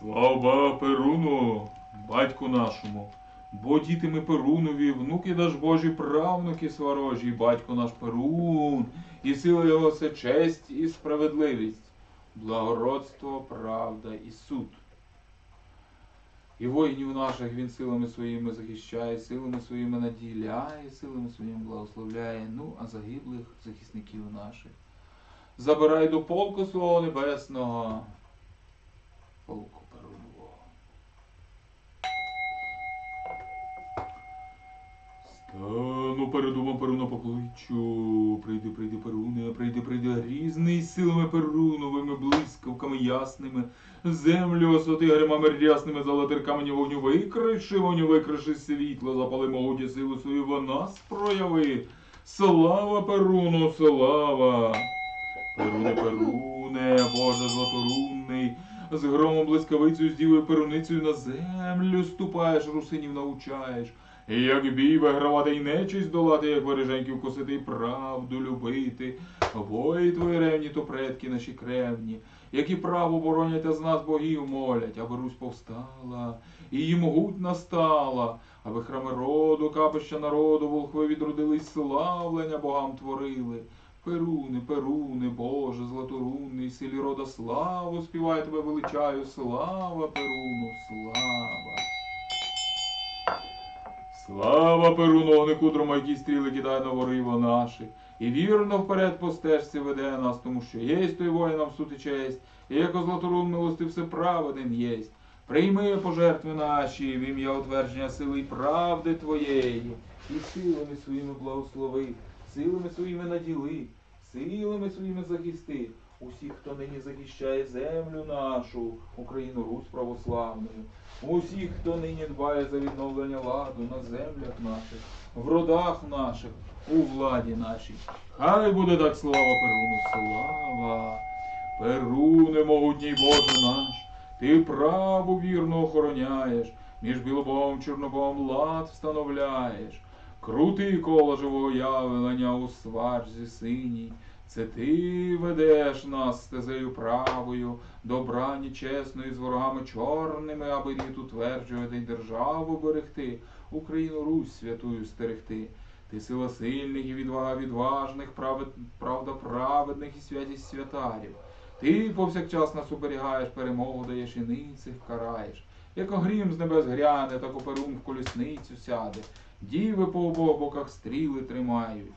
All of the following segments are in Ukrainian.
Слава Перуну, батьку нашому, бо діти ми Перунові, внуки наш Божі, правнуки сварожі, батько наш Перун, і сила його це честь і справедливість, благородство, правда і суд. І воїнів наших він силами своїми захищає, силами своїми наділяє, силами своїми благословляє, ну, а загиблих захисників наших. Забирай до полку свого небесного, полку Стану перед домом Перуна покличу. Прийди, прийди, Перуне, прийди, прийди, грізний силами Перуновими, блискавками ясними. Землю освяти гримами рясними, золотир камені вогню викриши, вогню викриши світло, запали могуті силу свою, вона спрояви. Слава Перуну, слава! Перуне, Перуне, Боже златорунний, з громом блискавицею, з дівою перуницею на землю ступаєш, русинів научаєш. І як бій вигравати й нечисть долати, як береженьків косити, й правду любити. Вої твої ревні, то предки наші кревні, які право боронять, а з нас богів молять, аби Русь повстала, і її могутна стала, аби храми роду, капища народу, волхви відродились, славлення богам творили. Перуни, Перуни, Боже, златорунний, силі рода славу, співаю тебе величаю, слава Перуну, слава. Слава Перуну, огнику дромайкі стріли кидає на вориво наші. І вірно вперед по стежці веде нас, тому що єсть той воїнам суд і честь, і як златорун милости все праведен єсть. Прийми пожертви наші в ім'я утвердження сили й правди Твоєї, і силами своїми благослови, силами своїми наділи, силами своїми захисти. Усіх, хто нині захищає землю нашу, Україну Русь православною, усіх, хто нині дбає за відновлення ладу на землях наших, в родах наших, у владі нашій. Хай буде так слава Перуну, слава! Перуне, могутній Боже наш, ти праву вірно охороняєш, між білобом чорнобом лад встановляєш. Крути коло живого явлення у сварзі синій. Це ти ведеш нас стезею правою, до брані з ворогами чорними, аби рід утверджувати й державу берегти, Україну Русь святую стерегти. Ти сила сильних і відвага відважних, правда праведних і святість святарів. Ти повсякчас нас уберігаєш, перемогу даєш і ницих караєш. Як огрім з небес гряне, так оперун в колісницю сяде. Діви по обох боках стріли тримають.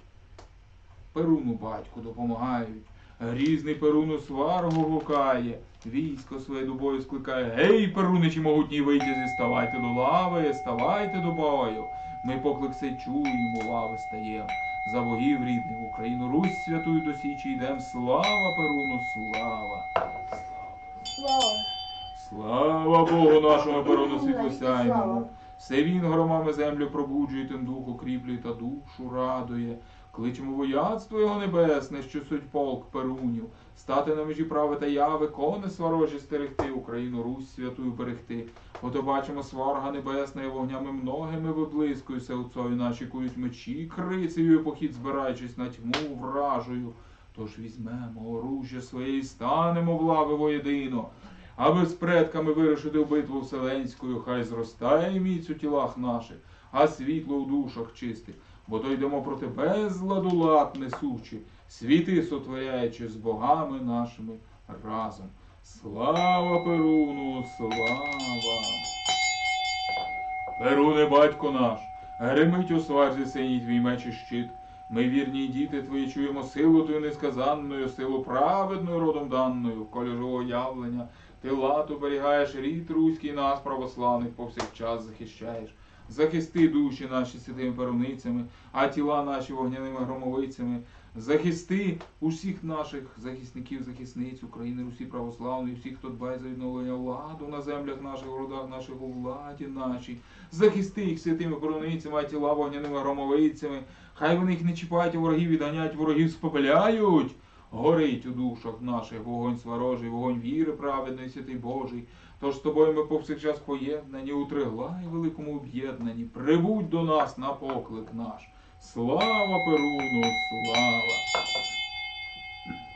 Перуну батьку допомагають. Грізний Перуну сваргу гукає, військо своє до бою скликає. Гей, Перуничі могутній витязі, ставайте до лави, ставайте до бою. Ми поклик сей чуємо, лави стаєм. За богів рідних Україну Русь святую до січі йдем. Слава Перуну, слава! Слава. Слава Богу нашому Перуну світлосяйному. Все він громами землю пробуджує, тим дух окріплює та душу радує. Кличемо вояцтво його небесне, що суть полк Перунів, стати на межі прави та яви, кони сварожі стерегти, Україну Русь святую берегти. Ото бачимо сварга небесна, і вогнями многими виблискуються отцові наші кують мечі, крицею похід збираючись на тьму вражою. Тож візьмемо оружжя своє і станемо в лави воєдино. Аби з предками вирішити в битву вселенською, хай зростає міць у тілах наших, а світло у душах чистих. Бо то йдемо проти безладу лад несучи, світи сотворяючи з богами нашими разом. Слава Перуну, слава! Перуне, батько наш, гримить у сварзі синій твій меч і щит. Ми, вірні діти твої, чуємо силу твою несказанною, силу праведною родом даною, колі живого явлення. Ти лад оберігаєш рід руський нас, православних, повсякчас захищаєш. Захисти душі наші святими перуницями, а тіла наші вогняними громовицями. Захисти усіх наших захисників, захисниць України, Русі православної, всіх, хто дбає за відновлення владу на землях наших, в родах наших, у владі нашій. Захисти їх святими перуницями, а тіла вогняними громовицями. Хай вони їх не чіпають, ворогів відганяють, ворогів спопиляють. Горить у душах наших вогонь сварожий, вогонь віри праведної, святий Божий. Тож з тобою ми повсякчас поєднані у тригла великому об'єднанні. Прибудь до нас на поклик наш. Слава Перуну, слава!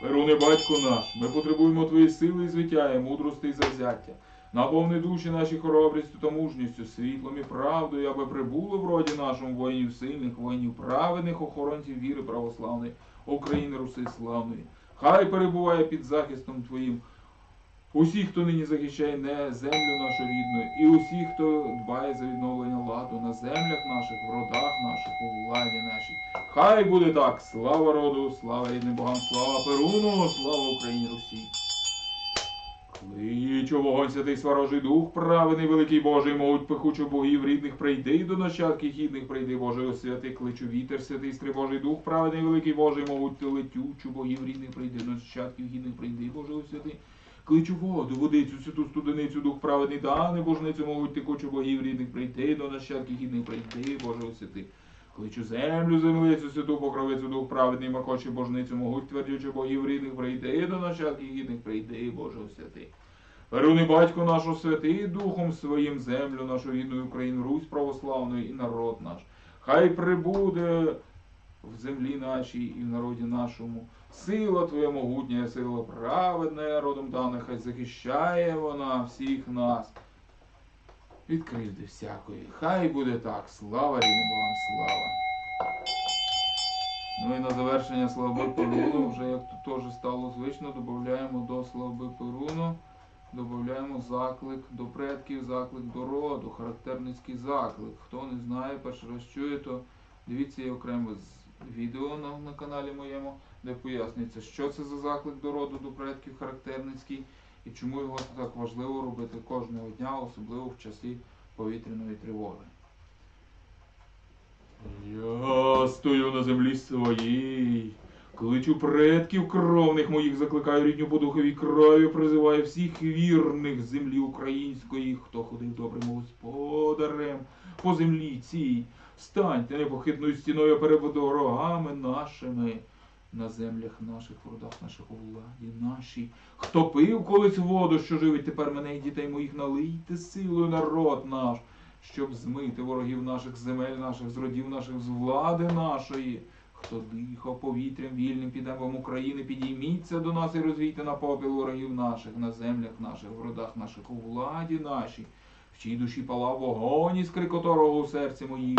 Перуне, батько наш, ми потребуємо твоєї сили і звиття, і мудрости і завзяття. Наповни душі наші хоробрістю та мужністю, світлом і правдою, аби прибуло в роді нашому воїнів сильних, воїнів праведних, охоронців віри православної, України Руси славної. Хай перебуває під захистом Твоїм усі, хто нині захищає не землю нашу рідну, і усі, хто дбає за відновлення ладу на землях наших, в родах наших, у владі нашій. Хай буде так. Слава роду, слава рідним богам, слава Перуну, слава Україні Русі. Кличу вогонь святий сварожий дух, праведний великий Божий, могуть пихучу богів рідних прийди до нащадків гідних прийди Божий освяти, кличу вітер, святий стрибожий дух, праведний великий Божий, могуть летючу богів рідних прийди до нащадків гідних прийди Божий освяти. Кличу воду, водицю, святу студеницю, дух праведний, та небожницю можуть текучу богів рідних прийти до нащадків гідних прийти Боже освяти. Кличу землю, землицю, святу покровицю, дух праведний, макочі божницю, могуть твердючи богів рідних прийти до нащадків гідних прийти Боже освяти. Перуни батько нашу святий Духом своїм землю, нашу рідну Україну, Русь православну і народ наш. Хай прибуде в землі нашій і в народі нашому. Сила Твоя могутня, сила праведна, родом дана, хай захищає вона всіх нас. Від кривди всякої. Хай буде так. Слава рідним Богам, слава. Ну і на завершення слави Перуну, вже як тут теж стало звично, додаємо до слави Перуну, додаємо заклик до предків, заклик до роду, характерницький заклик. Хто не знає, перший раз чує, то дивіться є окреме відео на, на каналі моєму, де пояснюється, що це за заклик до роду, до предків характерницький і чому його так важливо робити кожного дня, особливо в часі повітряної тривоги. Я стою на землі своїй, кличу предків кровних моїх, закликаю рідню по духовій крові, призиваю всіх вірних землі української, хто ходив добрим господарем по землі цій. Станьте непохитною стіною перед ворогами нашими. На землях наших, в родах наших, у владі нашій. Хто пив колись воду, що живить тепер мене і дітей моїх, налийте силою народ наш, щоб змити ворогів наших земель наших, з родів наших, з влади нашої. Хто дихав повітрям вільним під небом України, підійміться до нас і розвійте на попіл ворогів наших, на землях наших, в родах наших, у владі нашій, в чій душі палав вогонь, іскри котрого у серці моїм.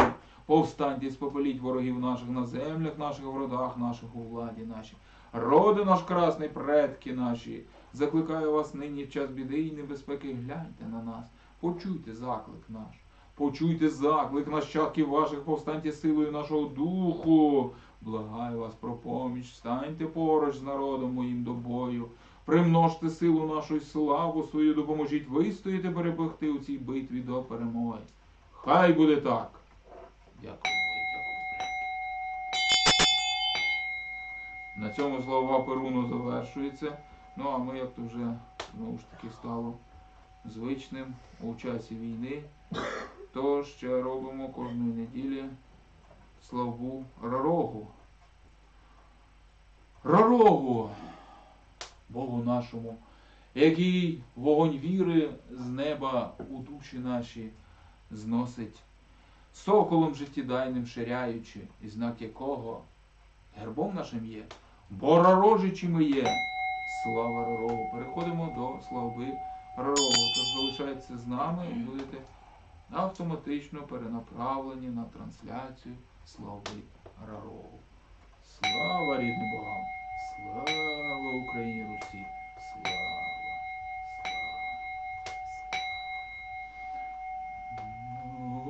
Повстаньте, спопеліть ворогів наших на землях наших, в наших, у владі нашій. Роди наш красний, предки наші, закликаю вас нині в час біди і небезпеки, гляньте на нас, почуйте заклик наш, почуйте заклик нащадків ваших, повстаньте силою нашого духу. Благаю вас про поміч, станьте поруч з народом моїм до бою. Примножте силу нашу й славу свою, допоможіть вистояти, перемогти у цій битві до перемоги. Хай буде так. Дякую, дякую. На цьому слова Перуну завершується. Ну а ми, як то вже знову ж таки стало звичним у часі війни, то ще робимо кожної неділі славу Рарогу. Рарогу, Богу нашому, який вогонь віри з неба у душі наші зносить соколом життєдайним ширяючи, і знак якого гербом нашим є, Боророжичими є. Слава Ророву! Переходимо до слави Ророву. Тож залишайтеся з нами і будете автоматично перенаправлені на трансляцію слави Ророву. Слава рідним богам! Слава Україні Русі!